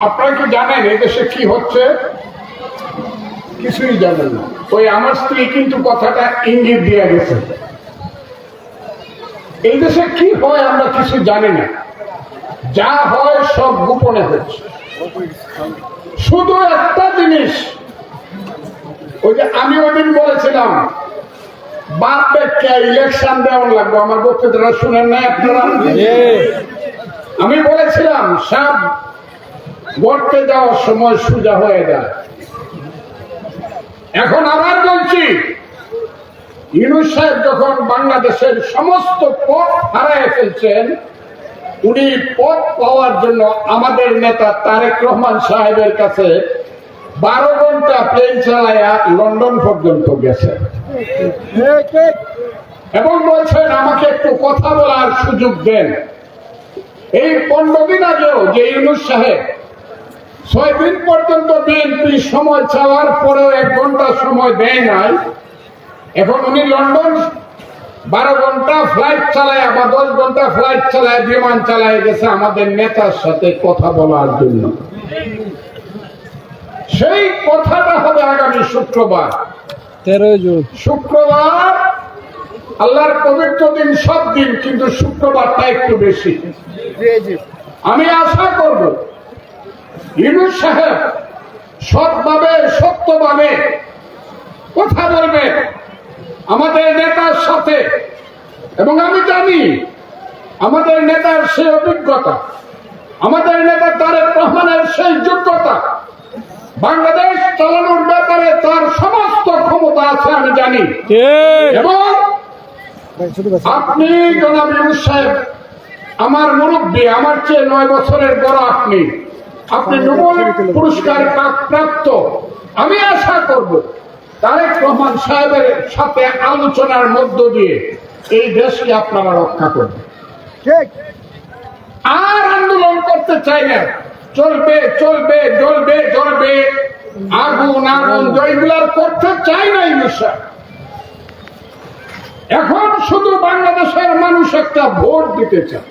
আপনারা কি জানেন এই দেশে কি হচ্ছে? কিছুই জানেন না। ওই আমার স্ত্রী কিন্তু কথাটা ইঙ্গিত দিয়ে গেছে। এই দেশে কি হয় আমরা কিছু জানি না। যা হয় সব গোপনে হচ্ছে। শুধু একটা জিনিস ওই যে আমি ওদিন বলেছিলাম বাপ ইলেকশন দেওয়ার লাগবে। আমার বক্তৃতাটা শুনেন না আপনারা? আমি বলেছিলাম সব গড়তে যাওয়ার সময় সোজা হয়ে যায়। এখন আবার বলছি ইউনুস সাহেব যখন বাংলাদেশের সমস্ত পথ হারায় ফেলছেন, উনি পথ পাওয়ার জন্য আমাদের নেতা তারেক রহমান সাহেবের কাছে বারো ঘণ্টা প্লেন চালায়া লন্ডন পর্যন্ত গেছে। এবং বলছেন, আমাকে একটু কথা বলার সুযোগ দেন। এই পনেরো আগেও যে ইউনুস সাহেব ছয় দিন পর্যন্ত বিএনপি সময় চাওয়ার পরেও এক ঘণ্টা সময় দেয় নাই। এখন উনি লন্ডন বারো ঘণ্টা ফ্লাইট চালায় বা দশ ঘণ্টা ফ্লাইট চালায় বিমান চালায় গেছে আমাদের নেতার সাথে কথা বলার জন্য। সেই কথাটা হবে আগামী শুক্রবার। তেরো জুন। শুক্রবার আল্লাহর পবিত্র দিন সব দিন কিন্তু শুক্রবারটা একটু বেশি। আমি আশা করব ইউনুস সাহেব সৎভাবে সত্যভাবে কথা বলবে। আমাদের নেতার সাথে এবং আমি জানি আমাদের নেতার সেই অভিজ্ঞতা আমাদের নেতা তারেক রহমানের সেই যোগ্যতা বাংলাদেশ চালানোর ব্যাপারে তার সমস্ত ক্ষমতা আছে আমি জানি। এবং আপনি জনাব সাহেব আমার মুরব্বী আমার চেয়ে নয় বছরের বড় আপনি। আপনি নোবেল পুরস্কার প্রাপ্ত। আমি আশা করব তারেক রহমান সাহেবের সাথে আলোচনার মধ্য দিয়ে এই দেশকে আপনারা রক্ষা করবেন। আর আন্দোলন করতে চাই না। চলবে চলবে জ্বলবে জ্বলবে। আগুন আগুন জয়গুলার করতে চাই না সাহেব এখন শুধু বাংলাদেশের মানুষ একটা ভোট দিতে চায়।